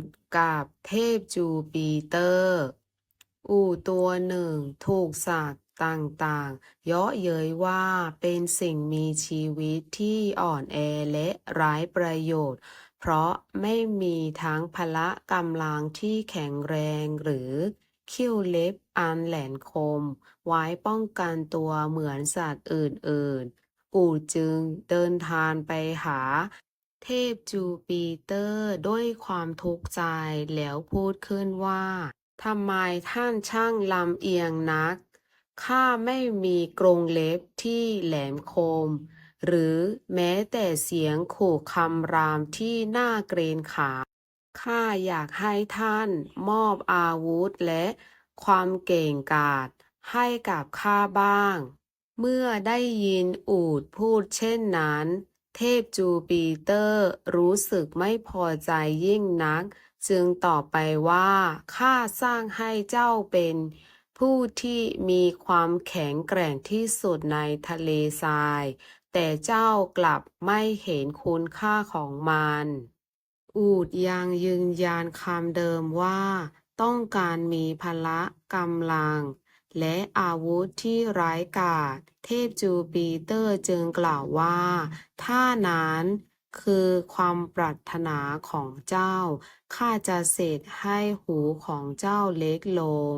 ดกับเทพจูปิเตอร์ อูฐตัวหนึ่งถูกสัตว์ต่างๆ เยาะเย้ยว่าเป็นสิ่งมีชีวิตที่อ่อนแอและไร้ประโยชน์ เพราะไม่มีทั้งพละกำลังที่แข็งแรงหรือคิ้วเล็บอันแหลมคม ไว้ป้องกันตัวเหมือนสัตว์อื่นๆ อูฐจึงเดินทางไปหา เทพจูปิเตอร์ด้วยความทุกข์ใจแล้วพูดขึ้นว่าทำไมท่านช่างลำเอียงนัก ข้าไม่มีกรงเล็บที่แหลมคม หรือแม้แต่เสียงขู่คำรามที่น่าเกรงขามข้าอยากให้ท่านมอบอาวุธและความเก่งกาจให้กับข้าบ้าง เมื่อได้ยินอูฐพูดเช่นนั้น เทพจูปิเตอร์รู้สึกไม่พอใจยิ่งนัก จึงตอบไปว่า ข้าสร้างให้เจ้าเป็นผู้ที่มีความแข็งแกร่งที่สุดในทะเลทราย แต่เจ้ากลับไม่เห็นคุณค่าของมัน อูฐยังยืนยันคำเดิมว่า ต้องการมีพละกำลัง และอาวุธที่ร้ายกาจเทพจูปิเตอร์จึงกล่าวว่า ถ้านั้นคือความปรารถนาของเจ้า ข้าจะเสดให้หูของเจ้าเล็กลง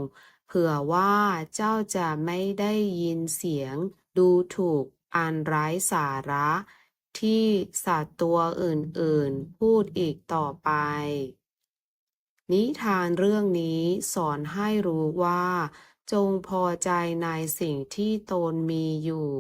เผื่อว่าเจ้าจะไม่ได้ยินเสียง ดูถูกอันไร้สาระ ที่สัตว์ตัวอื่นๆ พูดอีกต่อไป นิทานเรื่องนี้สอนให้รู้ว่า จงพอใจในสิ่งที่ตนมีอยู่